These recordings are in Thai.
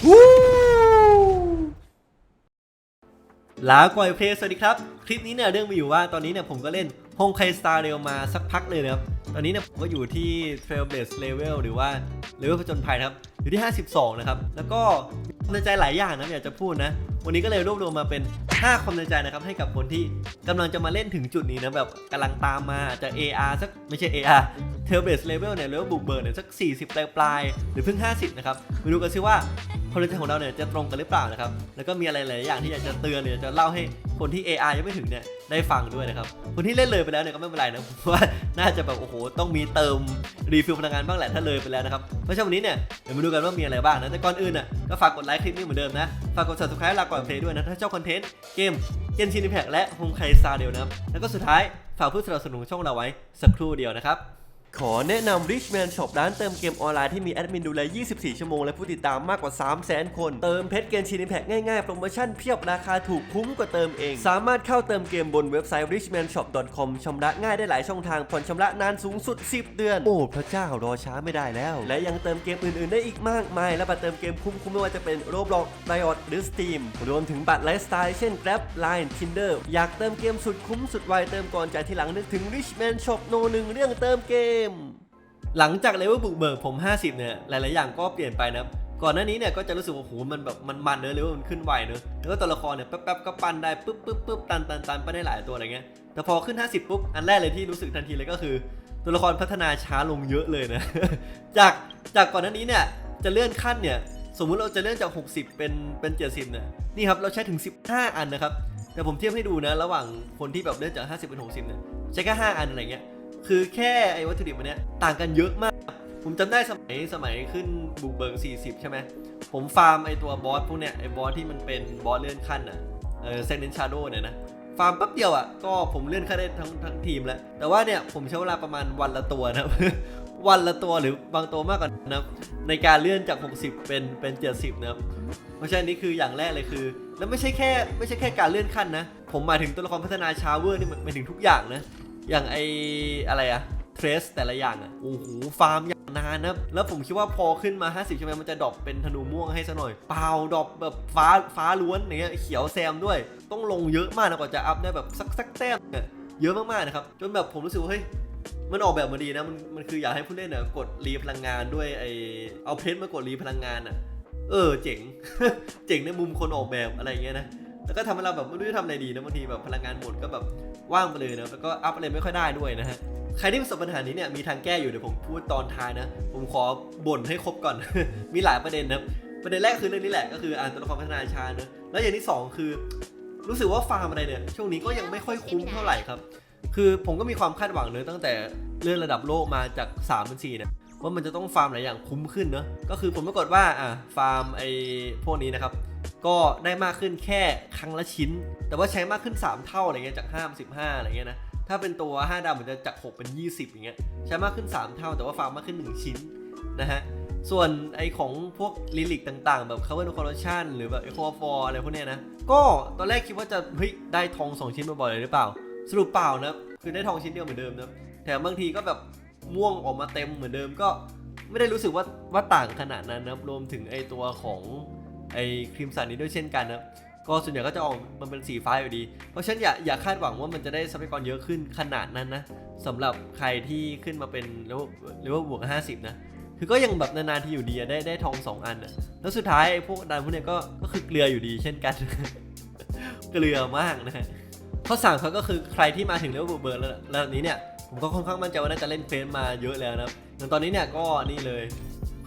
ลาก่อยเพลสวัสดีครับ คลิปนี้เนี่ยเรื่องมีอยู่ว่าตอนนี้เนี่ยผมก็เล่นฮงไคสตาร์เรลมาสักพักเลยนะครับ ตอนนี้เนี่ยผมก็อยู่ที่ Trailblaze Level หรือว่า Level ผจญภัยนะครับ อยู่ที่ 52 นะครับ แล้วก็ความในใจหลายอย่างนะอยากจะพูดนะ วันนี้ก็เลยรวบรวมมาเป็น 5 ความในใจนะครับ ให้กับคนที่กำลังจะมาเล่นถึงจุดนี้นะแบบกำลังตามมาอาจจะ AR สักไม่ใช่ AR Trailblaze Level เนี่ยหรือว่าบุกเบิร์เนี่ยสัก 40ปลายปลายหรือเพิ่ง 50 นะครับมาดูกันซิว่า ความในใจของเราเนี่ยจะตรงกันหรือเปล่านะครับ แล้วก็มีอะไรหลายอย่างที่อยากจะเตือนเนี่ยจะเล่าให้คนที่ AR ยังไม่ถึงเนี่ยได้ฟังด้วยนะครับ คนที่เล่นเลยไปแล้วเนี่ยก็ไม่เป็นไรนะเพราะว่าน่าจะแบบโอ้โหต้องมีเติมรีฟิลพลังงานบ้างแหละถ้าเลยไปแล้วนะครับ เพราะฉะนั้นวันนี้เนี่ยเดี๋ยวมาดูกันว่ามีอะไรบ้างนะแต่ก่อนอื่นน่ะก็ฝากกดไลค์คลิปนี้เหมือนเดิมนะ ฝากกด subscribe ลาก่อนเพลย์ด้วยนะถ้าชอบคอนเทนต์เกมเกมชินิแพกและโฮมไคซาเดียวนะครับแล้วก็สุดท้ายฝากผู้สนับสนุนช่องเราไว้สักครู่เดียวนะครับ ขอแนะนำ Richman Shop ร้านเติมเกมออนไลน์ที่มีแอดมินดูแล 24 ชั่วโมง และผู้ติดตามมากกว่า 300,000 คน เติมเพชรเกนชินิแพกง่ายๆ โปรโมชั่นเพียบราคาถูกคุ้มกว่าเติมเอง สามารถเข้าเติมเกมบนเว็บไซต์ richmanshop.com ชำระง่ายได้หลายช่องทางผ่อนชำระนานสูงสุด 10 เดือน โอ้พระเจ้ารอช้าไม่ได้แล้ว และยังเติมเกมอื่นๆ ได้อีกมากมาย และบัตรเติมเกมคุ้มๆไม่ว่าจะเป็น Roblox Riot หรือ Steam รวมถึงบัตรไลฟ์สไตล์เช่น Grab Line Tinder อยากเติมเกมสุดคุ้มสุดไวเติมก่อนจ่ายทีหลังนึกถึง Richman Shop โนหนึ่งเรื่องเติมเกมหลังจากเลเวลบุกเบิกผม 50 เนี่ย หลายๆ อย่างก็เปลี่ยนไปนะก่อนหน้านี้เนี่ยก็จะรู้สึกว่าโอ้โหมันแบบมันมันเนอะเลเวลมันขึ้นไวเนอะแล้วก็ตัวละครเนี่ยแป๊บๆก็ปั้นได้ปุ๊บปุ๊บปุ๊บตันตันตันไปได้หลายตัวอะไรเงี้ยแต่พอขึ้น 50 ปุ๊บ อันแรกเลยที่รู้สึกทันทีเลยก็คือ ตัวละครพัฒนาช้าลงเยอะเลยนะ จากจากก่อนหน้านี้เนี่ยจะเลื่อนขั้นเนี่ยสมมุติเราจะเลื่อนจาก 60 เป็นเป็น 70เนี่ยนี่ครับเราใช้ถึง 15 อันนะครับแต่ผมเทียบให้ดูนะ ระหว่างคนที่แบบเลื่อนจาก 50 เป็น 60เนี่ยใช้แค่5อันอะไรเงี้ย คือแค่ไอ้วัตถุดิบมันเนี้ยต่างกันเยอะมาก ผมจำได้สมัยสมัยขึ้นบุกเบิก40 ใช่ไหม ผมฟาร์มไอ้ตัวบอสพวกเนี้ยไอ้บอสที่มันเป็นบอสเลื่อนขั้นอะเออเซนเนนชาโดเนี่ยนะฟาร์มแป๊บเดียวอะก็ผมเลื่อนขั้นได้ทั้งทั้งทีมแล้ว แต่ว่าเนี่ยผมใช้เวลาประมาณวันละตัวนะวันละตัวหรือบางตัวมากกว่านะในการเลื่อนจาก 60 เป็นเป็น 70 นะครับ เพราะฉะนั้นนี่คืออย่างแรกเลยคือ แล้วไม่ใช่แค่ไม่ใช่แค่การเลื่อนขั้นนะ ผมหมายถึงตัวละครพัฒนาชาเวอร์นี่หมายถึงทุกอย่างนะ อย่างไออะไรอะเทรสแต่ละอย่างอะโอ้โหฟาร์มอย่างนานนะแล้วผมคิดว่าพอขึ้นมา 50 ใช่ไหมมันจะดรอปเป็นธนูม่วงให้ซะหน่อย เปล่าดรอปแบบฟ้าฟ้าล้วนอย่างเงี้ยเขียวแซมด้วย ต้องลงเยอะมากนะกว่าจะอัพได้แบบสักสักแต้มเนี่ยเยอะมากๆนะครับ จนแบบผมรู้สึกว่าเฮ้ยมันออกแบบมาดีนะมันมันคืออยากให้ผู้เล่นเนี่ยกดรีพลังงานด้วยไอเอาเพชรมากดรีพลังงานอะ เออเจ๋ง เจ๋งในมุมคนออกแบบอะไรเงี้ยนะ แล้วก็ทำให้เราแบบไม่รู้จะทำอะไรดีนะบางทีแบบพลังงานหมดก็แบบว่างไปเลยนะแล้วก็อัพอะไรไม่ค่อยได้ด้วยนะฮะใครที่ประสบปัญหานี้เนี่ยมีทางแก้อยู่เดี๋ยวผมพูดตอนท้ายนะ ผมขอบ่นให้ครบก่อน มีหลายประเด็นนะครับประเด็นแรกคือเรื่องนี้แหละก็คืออ่านตัวละครพัฒนาช้านะแล้วอย่างที่สองคือ รู้สึกว่าฟาร์มอะไรเนี่ยช่วงนี้ก็ยังไม่ค่อยคุ้มเท่าไหร่ครับ คือผมก็มีความคาดหวังเนอตั้งแต่เลื่อนระดับโลกมาจาก3เป็น4เนี่ยว่ามันจะต้องฟาร์มหลายอย่างคุ้มขึ้นเนอะก็คือผมปรากฏว่าอะฟาร์มไอ้พวกนี้นะครับก็ได้มากขึ้นแค่ครั้งละชิ้น แต่ว่าใช้มากขึ้น 3 เท่าอะไรเงี้ยจาก5เป็น15อะไรเงี้ยนะถ้าเป็นตัว 5 ดาวมันจะจาก 6 เป็น 20อย่างเงี้ยใช้มากขึ้น 3 เท่า แต่ว่าฟาร์มมากขึ้น 1 ชิ้นนะฮะส่วนไอของพวกลิลิกต่างๆ แบบ cover corruption หรือแบบ echo for อะไรพวกเนี้ยนะ ก็ตอนแรกคิดว่าจะเฮ้ยได้ทอง 2 ชิ้นบ่อยๆเลยหรือเปล่า สรุปเปล่านะคือได้ทองชิ้นเดียวเหมือนเดิมนะแถมบางทีก็แบบม่วงออกมาเต็มเหมือนเดิมก็ไม่ได้รู้สึกว่าว่าต่างขนาดนั้นนะรวมถึงไอตัวของ ไอครีมสันนี้ด้วยเช่นกันนะก็ส่วนใหญ่ก็จะออกมันเป็นสีฟ้าอยู่ดี เพราะฉะนั้นอย่าอย่าคาดหวังว่ามันจะได้ทรัพยากรเยอะขึ้นขนาดนั้นนะสำหรับใครที่ขึ้นมาเป็นเลเวลบวก 50 นะ คือก็ยังแบบนานๆที่อยู่ดีได้ได้ทองสองอันอะแล้วสุดท้ายไอ้พวกดันพวกเนี้ยก็ก็คือเกลืออยู่ดีเช่นกัน เกลือมากนะฮะข้อสามเขาก็คือใครที่มาถึงเลเวลเบอร์ระดับนี้เนี่ยผมก็ค่อนข้างมั่นใจว่าน่าจะเล่นเฟซมาเยอะแล้วนะอย่างตอนนี้เนี่ยก็นี่เลย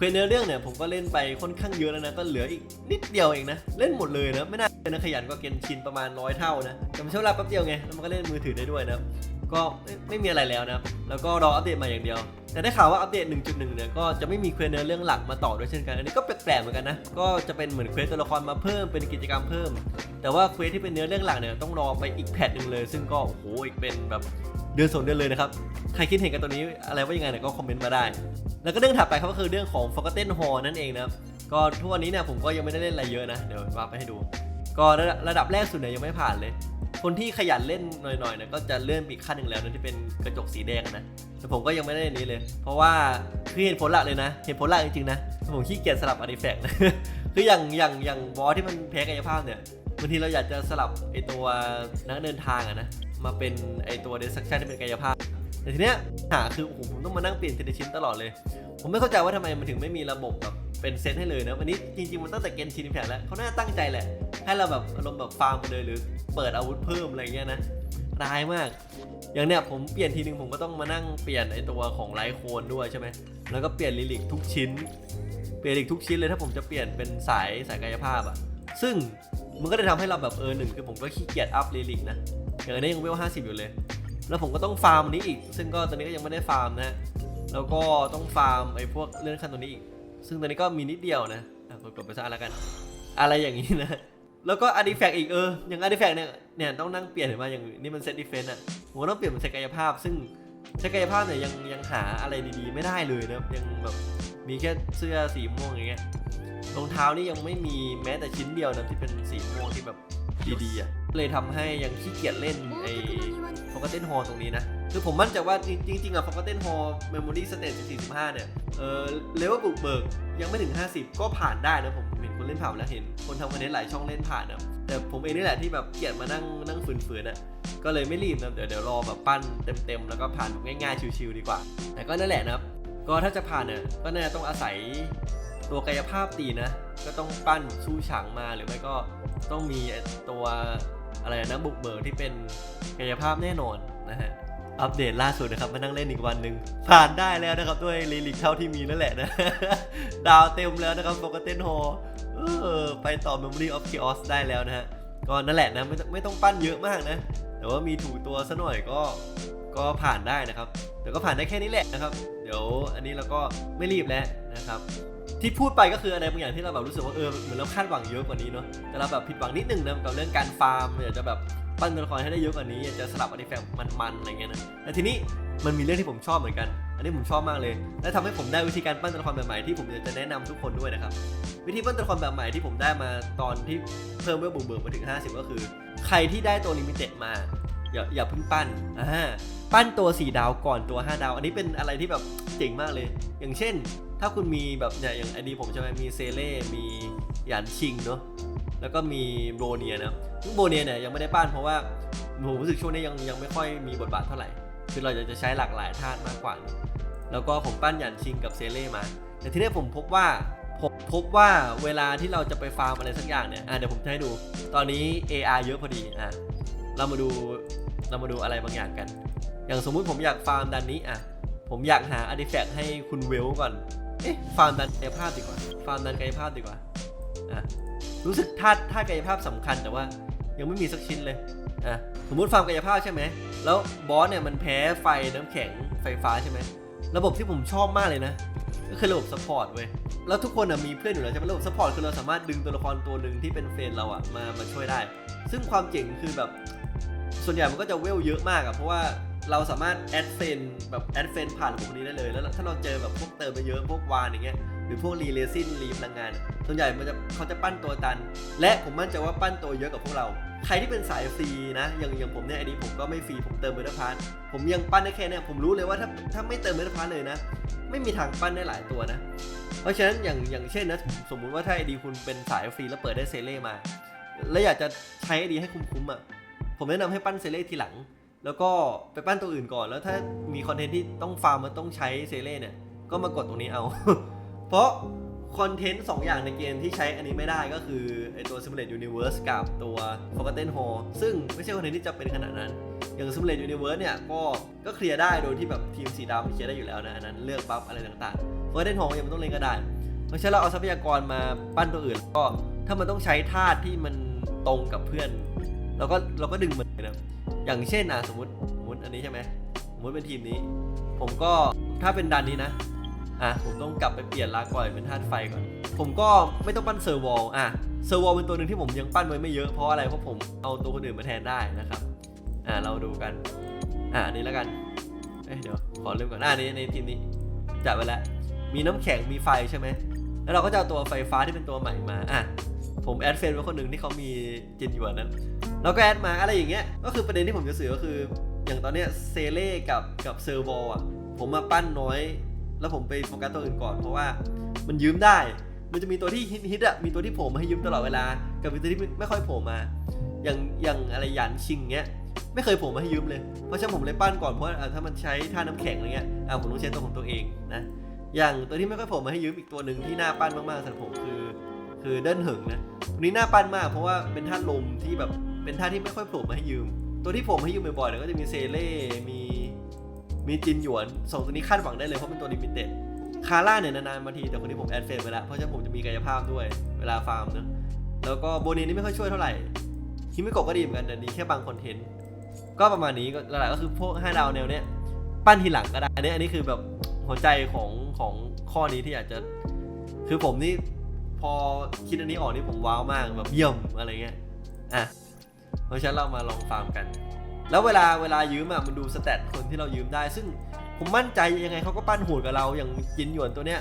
ควสเนื้อเรื่องเนี่ยผมก็เล่นไปค่อนข้างเยอะแล้วนะก็เหลืออีกนิดเดียวเองนะเล่นหมดเลยนะไม่น่าเลยนะขยันก็เกณฑ์ชินประมาณร้อยเท่านะแต่มันใช้เวลาแป๊บเดียวไงแล้วมันก็เล่นมือถือได้ด้วยนะก็ไม่มีอะไรแล้วนะแล้วก็รออัปเดตมาอย่างเดียว แต่ได้ข่าวว่าอัปเดต 1.1 เนี่ยก็จะไม่มีเควสเนื้อเรื่องหลักมาต่อด้วยเช่นกัน อันนี้ก็แปลกๆเหมือนกันนะ ก็จะเป็นเหมือนเควสตัวละครมาเพิ่มเป็นกิจกรรมเพิ่ม แต่ว่าเควสที่เป็นเนื้อเรื่องหลักเนี่ยต้องรอไปอีกแพทหนึ่งเลย ซึ่งก็โอ้โหอีกเป็นแบบเดือนสองเดือนเลยนะครับ ใครคิดเห็นกันตัวนี้อะไรว่ายังไงเนี่ยก็คอมเมนต์มาได้ แล้วก็เรื่องถัดไปครับก็คือเรื่องของ Forgotten Hall นั่นเองนะครับก็ทุกวันนี้เนี่ยผมก็ยังไม่ได้เล่นอะไรเยอะนะ เดี๋ยวว่าไปให้ดู ก็ระดับระดับแรกสุดเนี่ยยังไม่ผ่านเลย คนที่ขยันเล่นหน่อยๆเนี่ยก็จะเลื่อนไปอีกขั้นหนึ่งแล้วนะที่เป็นกระจกสีแดงนะแต่ผมก็ยังไม่ได้อันนี้เลย เพราะว่าคือเห็นผลหลักเลยนะ เห็นผลหลักจริงๆนะผมขี้เกียจสลับอาร์ติแฟกต์นะคืออย่างอย่างอย่างบอสที่มันแพ้กายภาพเนี่ยบางทีเราอยากจะสลับไอตัวนักเดินทางอะนะมาเป็นไอตัวเดส t ั c ชันที่เป็นกายภาพ แต่ทีเนี้ยหาคือโอ้โหผมต้องมานั่งเปลี่ยนทีละชิ้นตลอดเลย ผมไม่เข้าใจว่าทำไมมันถึงไม่มีระบบแบบเป็นเซตให้เลยนะวันนี้จริงๆมันตั้งแต่เกนชินแผนแล้วเขาน่าตั้งใจแหละ ให้เราแบบอารมณ์แบบฟาร์มไปเลยหรือเปิดอาวุธเพิ่มอะไรเงี้ยนะร้ายมาก อย่างเนี้ยผมเปลี่ยนทีนึงผมก็ต้องมานั่งเปลี่ยนไอตัวของไลท์โคนด้วยใช่ไหมแล้วก็เปลี่ยนลิลิกทุกชิ้น เปลี่ยนลิลิกทุกชิ้นเลยถ้าผมจะเปลี่ยนเป็นสายสายกายภาพอะซึ่งมันก็ได้ทำให้เราแบบเออหนึ่งคือผมก็ขี้เกียจอัพลิลิกนะอย่างนนี้ยังเวลห้าสิบอยู่เลย แล้วผมก็ต้องฟาร์มอันนี้อีก ซึ่งก็ตอนนี้ก็ยังไม่ได้ฟาร์มนะฮะแล้วก็ต้องฟาร์มไอ้พวกเลื่อนขั้นตัวนี้อีก ซึ่งตอนนี้ก็มีนิดเดียวนะกดกดไปซะแล้วกัน อะไรอย่างนี้นะ แล้วก็อาร์ติแฟกต์อีกเออ อย่างอาร์ติแฟกต์เนี่ย เนี่ยต้องนั่งเปลี่ยนเห็นไหมอย่างนี่มันเซตดิเฟนต์อะผมต้องเปลี่ยนเป็นเซตกายภาพ ซึ่งเซตกายภาพเนี่ยยังยังหาอะไรดีๆ ไม่ได้เลยนะ ยังแบบมีแค่เสื้อสีม่วงอย่างเงี้ย รองเท้านี่ยังไม่มีแม้แต่ชิ้นเดียวนะที่เป็นสีม่วงที่แบบดีๆอะ เลยทำให้ยังขี้เกียจเล่นไอ้ฟอกเทนฮอลตรงนี้นะ คือผมมั่นใจว่าจริงๆอะฟอกเทนฮอลเมมโมรี่สเตจ45 เนี่ย เออเลเวลบุกเบิกยังไม่ถึง 50 ก็ผ่านได้นะผมเห็นคนเล่นผ่านแล้วเห็นคนทำคอนเทนต์หลายช่องเล่นผ่านนะแต่ผมเองนี่แหละที่แบบเกียดมานั่งนั่งฝืนๆนะก็เลยไม่รีบนะเดี๋ยวเดี๋ยวรอแบบปั้นเต็มๆ แล้วก็ผ่านง่ายๆ ชิวๆดีกว่า แต่ก็นั่นแหละนะครับ ก็ถ้าจะผ่านเนี่ยก็น่าต้องอาศัยตัวกายภาพตีนะ ก็ต้องปั้นสู้ฉางมาหรือไม่ก็ต้องมีตัว อะไรนะบุกเบิกที่เป็นกายภาพแน่นอนนะฮะอัปเดตล่าสุดนะครับมานั่งเล่นอีกวันหนึ่งผ่านได้แล้วนะครับด้วยลีลิกเท่าที่มีนั่นแหละนะ ดาวเต็มแล้วนะครับโฟกัสเทนโฮอไปต่อ Memory of Chaos ได้แล้วนะฮะ ก็นั่นแหละนะไม่ต้องไม่ต้องปั้นเยอะมากนะ แต่ว่ามีถูตัวซะหน่อยก็ก็ผ่านได้นะครับเดี๋ยวก็ผ่านได้แค่นี้แหละนะครับ เดี๋ยวอันนี้เราก็ไม่รีบแล้ว นะครับที่พูดไปก็คืออะไรบางอย่างที่เราแบบรู้สึกว่าเออเหมือนเราคาดหวังเยอะกว่านี้เนาะแต่เราแบบผิดหวังนิดนึงนะกับเรื่องการฟาร์มอยากจะแบบปั้นตัวละครให้ได้เยอะกว่านี้อยากจะสลับอาร์ติแฟกต์มันๆอะไรเงี้ยนะแต่ทีนี้มันมีเรื่องที่ผมชอบเหมือนกัน อันนี้ผมชอบมากเลย และทำให้ผมได้วิธีการปั้นตัวละครแบบใหม่ที่ผมอยากจะแนะนำทุกคนด้วยนะครับ วิธีปั้นตัวละครแบบใหม่ที่ผมได้มาตอนที่เพิ่มเวลบุกเบิกมาถึง 50 ก็คือ ใครที่ได้ตัวลิมิเต็ดมาอย่าอย่าเพิ่งปั้นอ่าปั้นตัว 4 ดาวก่อนตัว 5 ดาว อันนี้เป็นอะไรที่แบบเจ๋งมากเลย อย่างเช่น ถ้าคุณมีแบบเนี่ยอย่างไอดีผมใช่ไหมมีเซเล่มีหยานชิงเนาะแล้วก็มีโบเนียนะซึ่งโบเนียเนี่ยยังไม่ได้ปั้นเพราะว่าผมรู้สึกช่วงนี้ยังยังไม่ค่อยมีบทบาทเท่าไหร่ คือเราจะจะใช้หลากหลายธาตุมากกว่านอะแล้วก็ผมปั้นหยานชิงกับเซเล่มา แต่ทีนี้ผมพบว่าผมพบว่าเวลาที่เราจะไปฟาร์มอะไรสักอย่างเนี่ยอะเดี๋ยวผมจะให้ดู ตอนนี้ AR เยอะพอดีอะเรามาดูเรามาดูอะไรบางอย่างกัน อย่างสมมุติผมอยากฟาร์มดันนี้อะผมอยากหาอาร์ติแฟกต์ให้คุณเวลก่อน เอ๊ะฟาร์มดันกายภาพดีกว่า ฟาร์มดันกายภาพดีกว่าอะรู้สึกธาตุธาตุกายภาพสำคัญแต่ว่ายังไม่มีสักชิ้นเลยอะสมมุติฟาร์มกายภาพใช่ไหมแล้วบอสเนี่ยมันแพ้ไฟน้ำแข็งไฟฟ้าใช่ไหมระบบที่ผมชอบมากเลยนะก็คือระบบซัพพอร์ตเว้ยแล้วทุกคนมีเพื่อนอยู่แล้วใช่ไหมระบบซัพพอร์ตคือเราสามารถดึงตัวละครตัวหนึ่งที่เป็นเฟรนเราอะมามาช่วยได้ ซึ่งความเจ๋งคือแบบส่วนใหญ่มันก็จะเวลเยอะมากอะเพราะว่า เราสามารถแอดเฟนแบบแอดเฟนผ่านระบบนี้ได้เลย แล้วถ้าเราเจอแบบพวกเติมไปเยอะพวกวานอย่างเงี้ยหรือพวกรีเลซินรีพลังงานส่วนใหญ่มันจะเขาจะปั้นตัวตัน และผมมั่นใจว่าปั้นตัวเยอะกว่าพวกเรา ใครที่เป็นสายฟรีนะอย่างอย่างผมเนี่ยไอดีผมก็ไม่ฟรีผมเติมเมทัลพาร์ผมยังปั้นได้แค่เนี่ยผมรู้เลยว่าถ้าถ้าไม่เติมเมทัลพาร์เลยนะ ไม่มีทางปั้นได้หลายตัวนะ เพราะฉะนั้นอย่างอย่างเช่นนะสมมุติว่าถ้าไอดีคุณเป็นสายฟรีแล้วเปิดได้เซเล่มา แล้วอยากจะใช้ไอดีให้คุ้มๆอะผมแนะนำให้ปั้นเซเล่ทีหลัง แล้วก็ไปปั้นตัวอื่นก่อนแล้วถ้ามีคอนเทนต์ที่ต้องฟาร์มมันต้องใช้เซเล่เนี่ย ก็มากดตรงนี้เอา เพราะคอนเทนต์สองอย่างในเกมที่ใช้อันนี้ไม่ได้ก็คือไอตัว Simulate Universe กับตัว Forgotten Hall ซึ่งไม่ใช่คอนเทนต์ที่จะเป็นขนาดนั้น อย่าง Simulate Universe เนี่ยก็ก็เคลียร์ได้โดยที่แบบทีมสีดำเคลียร์ได้อยู่แล้วนะอันนั้นเลือกบัฟอะไรต่างๆ Forgotten Hall ยังไม่ต้องเล่นก็ได้เพราะฉะนั้นเราเอาทรัพยากรมาปั้นตัวอื่นก็ถ้ามันต้องใช้ธาตุที่มันตรงกับเพื่อน เราก็เราก็ดึงมันนะอย่างเช่นอะสมมติสมมติอันนี้ใช่ไหมสมมติเป็นทีมนี้ ผมก็ถ้าเป็นดันนี้นะอะผมต้องกลับไปเปลี่ยนลาก่อยเป็นธาตุไฟก่อน ผมก็ไม่ต้องปั้นเซอร์วอลอะเซอร์วอลเป็นตัวหนึ่งที่ผมยังปั้นไว้ไม่เยอะเพราะอะไรเพราะผมเอาตัวคนอื่นมาแทนได้นะครับอะเราดูกันอะอันนี้แล้วกันเอ้ยเดี๋ยวขอเริ่มก่อนอะนี้ในทีมนี้จัดไว้แล้วมีน้ำแข็งมีไฟใช่ไหมแล้วเราก็จะเอาตัวไฟฟ้าที่เป็นตัวใหม่มาอะ ผมแอดเฟนด์ไว้คนหนึ่งที่เขามีจินหยวนนั้น แล้วก็แอดมาอะไรอย่างเงี้ย ก็คือประเด็นที่ผมจะสื่อก็คือ อย่างตอนเนี้ยเซเล่กับกับเซอร์บอะ ผมมาปั้นน้อย แล้วผมไปโฟกัสตัวอื่นก่อนเพราะว่ามันยืมได้ มันจะมีตัวที่ฮิตฮิตๆอะ มีตัวที่ผล่มาให้ยืมตลอดเวลา กับมีตัวที่ไม่ค่อยโผล่มา อย่างอย่างอะไรหยันชิงเงี้ย ไม่เคยผล่มาให้ยืมเลย เพราะฉะนั้นผมเลยปั้นก่อนเพราะว่าถ้ามันใช้ท่าน้ำแข็งอะไรเงี้ยอะผมต้องใช้ตัวของตัวเองนะ อย่างตัวที่ไม่ค่อยผล่มาให้ยืมอีกตัวหนึ่งที่น่าปั้นมากๆสำหรับผมคือ คือเดินเหิงนะตัวนี้น่าปั้นมากเพราะว่าเป็นท่าลมที่แบบเป็นท่าที่ไม่ค่อยโผล่มาให้ยืม ตัวที่โผล่มาให้ยืมบ่อยๆเนี่ยก็จะมีเซเล่มีมีจินหยวนสองตัวนี้คาดหวังได้เลยเพราะเป็นตัวลิมิเต็ดคาร่าเนี่ยนานๆมาทีแต่คนนี้ผมแอดเฟรมไปแล้วเพราะฉะนั้นผมจะมีกายภาพด้วยเวลาฟาร์มเนะแล้วก็โบนีนี่ไม่ค่อยช่วยเท่าไหร่คิมิโกะก็ดีเหมือนกันแต่ดีแค่บางคอนเทนต์ก็ประมาณนี้ก็หลักๆก็คือพวกห้าดาวแนวเนี้ยปั้นทีหลังก็ได้อันนี้อันนี้คือแบบหัวใจของของข้อนี้ที่อยากจะ คือผมนี่ พอคิดอันนี้ออกนี่ผมว้าวมากแบบเยี่ยมอะไรเงี้ยอะเพราะฉะนั้นเรามาลองฟาร์มกัน แล้วเวลาเวลายืมอะมันดูสเตตคนที่เรายืมได้ ซึ่งผมมั่นใจยังไงเขาก็ปั้นโหดกับเราอย่างยินหยวนตัวเนี้ย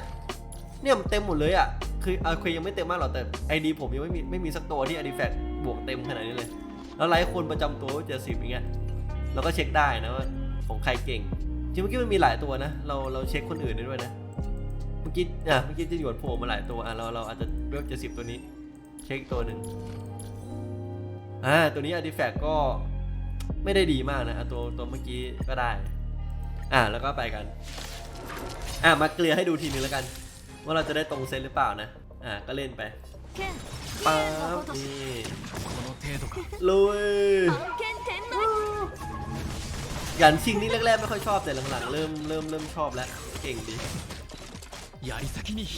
เนี่ยมันเต็มหมดเลยอะคือเอาเคยยังไม่เต็มมากหรอกแต่ไอดีผมยังไม่มีไม่มีสักตัวที่อดีแฟกบวกเต็มขนาดนี้เลย แล้วไลฟ์คนประจำตัวเจ็ดสิบอย่างเงี้ยเราก็เช็คได้นะว่าของใครเก่งจริงเมื่อกี้มันมีหลายตัวนะ เราเราเช็คคนอื่นได้ด้วยนะื่อกี้อะเมื่อกี้จะหยวนโผล่มาหลายตัวอะเราเราอาจจะเลือกจะสิบตัวนี้ เช็คตัวหนึ่งอ่าตัวนี้อาร์ติแฟกก็ไม่ได้ดีมากนะตัวตัวเมื่อกี้ก็ได้ อ่าแล้วก็ไปกัน อ่ามาเกลือให้ดูทีนึงแล้วกัน ว่าเราจะได้ตรงเซนหรือเปล่านะ อ่าก็เล่นไปป๊บนี่ลุยยันชิงนี่แรกๆไม่ค่อยชอบแต่หลังๆเริ่มเริ่มเริ่มชอบแล้ว เก่งดี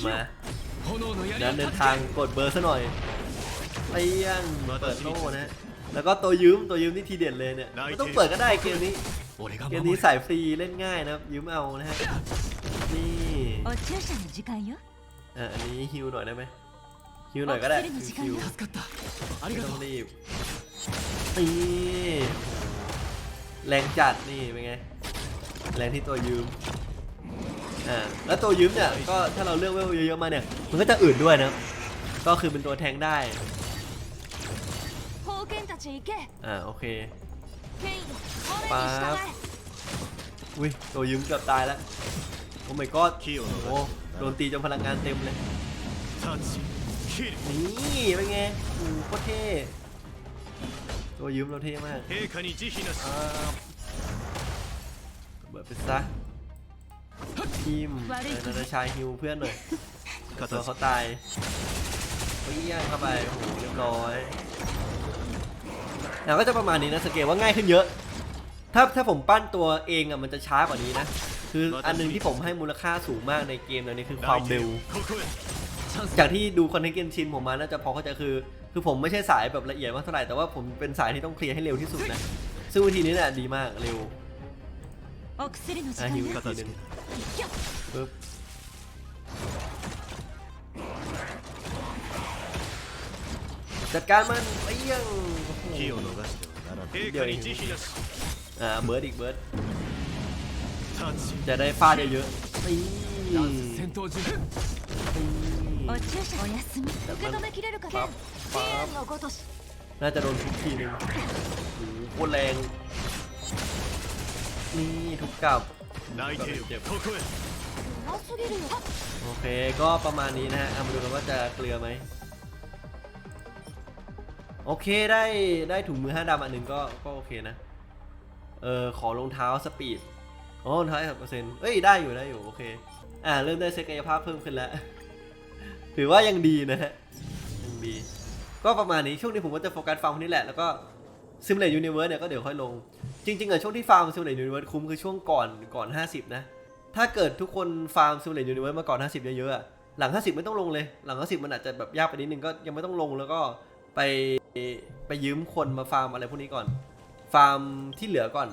มาเดินเดินทางกดเบอร์ซะหน่อยไปยั่งเปิดโล่นะแล้วก็ตัวยืมตัวยืมนี่ทีเด็ดเลยเนี่ยไม่ต้องเปิดก็ได้เกมนี้เกมนี้สายฟรีเล่นง่ายนะครับยืมเอานะฮะนี่อะอันนี้ฮิวหน่อยได้ไหมฮิวหน่อยก็ได้ฮิวไม่ต้องรีบนี่แรงจัดนี่เป็นไงแรงที่ตัวยืม อแล้วตัวยืมเนี่ยก็ถ้าเราเลือกเวลเยอะๆมาเนี่ยมันก็จะอื่นด้วยนะก็คือเป็นตัวแทงได้อ่าโอเคป๊าบอุ้ยตัวยืมเกือบตายแล้วโอ้ไม่ก็โอ้โดนตีจนพลังงานเต็มเลยนี่เป็นไงโอ้โคเทตัวยืมเราเท่มากเปิดไปซะ ทีมนรชาฮิวเพื่อนหน่อยตัวเขาตายเฮ้ยย่างเข้าไปโอ้โหเรียบร้อยแล้วก็จะประมาณนี้นะสังเกตว่าง่ายขึ้นเยอะ ถ้าถ้าผมปั้นตัวเองอะมันจะช้ากว่านี้นะ คืออันนึงที่ผมให้มูลค่าสูงมากในเกมนี้คือความเร็ว จากที่ดูคอนเทนต์เกมชินผมมาน่าจะพอเข้าใจคือ คือผมไม่ใช่สายแบบละเอียดมากเท่าไหร่แต่ว่าผมเป็นสายที่ต้องเคลียร์ให้เร็วที่สุดนะ ซึ่งวิธีนี้แหละดีมากเร็วอะหิวอีกทีนึง ปึ๊บจัดการมันไปยังเดี๋ยวอีกอ่าเบิร์ดอีกเบิร์ดจะได้ฟาดเยอะๆนี่น่าจะโดนทุกทีนึงโหโคแรงนี่ทุกกับ 泣いてよここへうますぎるよ โอเค ก็ประมาณนี้นะฮะเอามาดูกันว่าจะเกลือไหม โอเค ได้ ได้ถุงมือห้าดำอันหนึ่งก็ ก็โอเคนะ เออ ขอรองเท้าสปีด อ๋อรองเท้าสิบเปอร์เซ็นต์เอ้ย ได้อยู่ ได้อยู่ โอเค อ่า เริ่มได้เซ็กายภาพเพิ่มขึ้นแล้ว ถือว่ายังดีนะฮะ ยังดี ก็ประมาณนี้ ช่วงนี้ผมก็จะโฟกัสฟาร์มพวกนี้แหละ แล้วก็ ซิมเล t ยูนิเวิร์สเนี่ยก็เดี๋ยวค่อยลง จริงๆอะช่วงที่ฟาร์มซิมเล t ยูนิเวิร์สคุ้มคือช่วงก่อนก่อน 50 นะ ถ้าเกิดทุกคนฟาร์มซิมเล t ยูนิเวิร์สมาก่อน 50 เยอะๆหลัง 50 ไม่ต้องลงเลย หลัง 50 มันอาจจะแบบยากไปนิดนึงก็ยังไม่ต้องลงแล้วก็ไปไปยืมคนมาฟาร์มอะไรพวกนี้ก่อน ฟาร์มที่เหลือก่อน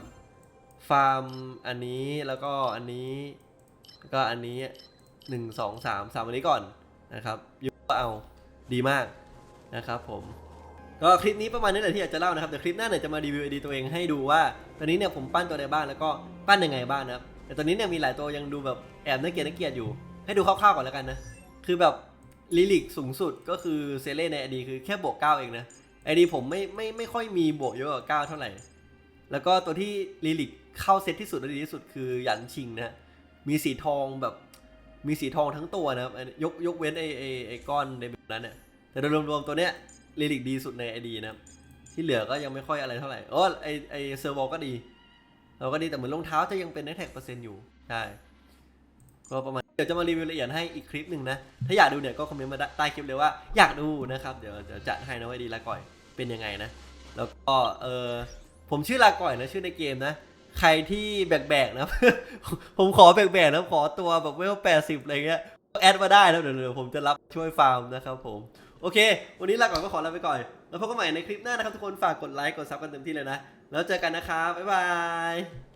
ฟาร์มอันนี้แล้วก็อันนี้แล้วก็อันนี้หนึ่งสองสามสามอันนี้ก่อนนะครับยืมก็เอาดีมากนะครับผม ก็คลิปนี้ประมาณนี้แหละที่อยากจะเล่านะครับ เดี๋ยวคลิปหน้าเนี่ยจะมารีวิวไอดีตัวเองให้ดูว่าตอนนี้เนี่ยผมปั้นตัวใดบ้างแล้วก็ปั้นยังไงบ้างนะครับ แต่ตอนนี้เนี่ยมีหลายตัวยังดูแบบแอบน่าเกลียดน่าเกลียดอยู่ ให้ดูคร่าวๆก่อนแล้วกันนะ คือแบบลิลิกสูงสุดก็คือเซเล่ในอดีคือแค่บวก9เองนะไอดีผมไม่ไม่ไม่ค่อยมีบวกเยอะกว่า9เท่าไหร่ แล้วก็ตัวที่ลิลิกเข้าเซตที่สุดและดีที่สุดคือหยันชิงนะ มีสีทองแบบมีสีทองทั้งตัวนะครับยกยกเว้นไอไอไอก้อนในแบบนั้นเนี่ยแต่โดยรวมๆตัวเนี้ย ลิลิกดีสุดในไอดีนะครับ ที่เหลือก็ยังไม่ค่อยอะไรเท่าไหร่อ๋อไอไอเซอร์โวก็ดีเราก็ดีแต่เหมือนรองเท้าจะยังเป็นแท็กเปอร์เซ็นต์อยู่ ใช่ก็ประมาณ เดี๋ยวจะมารีวิวละเอียดให้อีกคลิปหนึ่งนะ ถ้าอยากดูเนี่ยก็คอมเมนต์มาใต้คลิปเลยว่าอยากดูนะครับ เดี๋ยวเดี๋ยวจัดให้นะไว้ดีละก่อยเป็นยังไงนะ แล้วก็เออผมชื่อลาก่อยนะชื่อในเกมนะใครที่แบกๆนะผมขอแบกๆนะขอตัวแบบเวลแปดสิบอะไรเงี้ยแอดมาได้นะเดี๋ยวเดี๋ยวผมจะรับช่วยฟาร์มนะครับผม โอเค วันนี้ลาก่อนก็ขอลาไปก่อน แล้วพบกันใหม่ในคลิปหน้านะครับทุกคน ฝากกดไลค์ กดซับกันเต็มที่เลยนะ แล้วเจอกันนะครับ บ๊ายบาย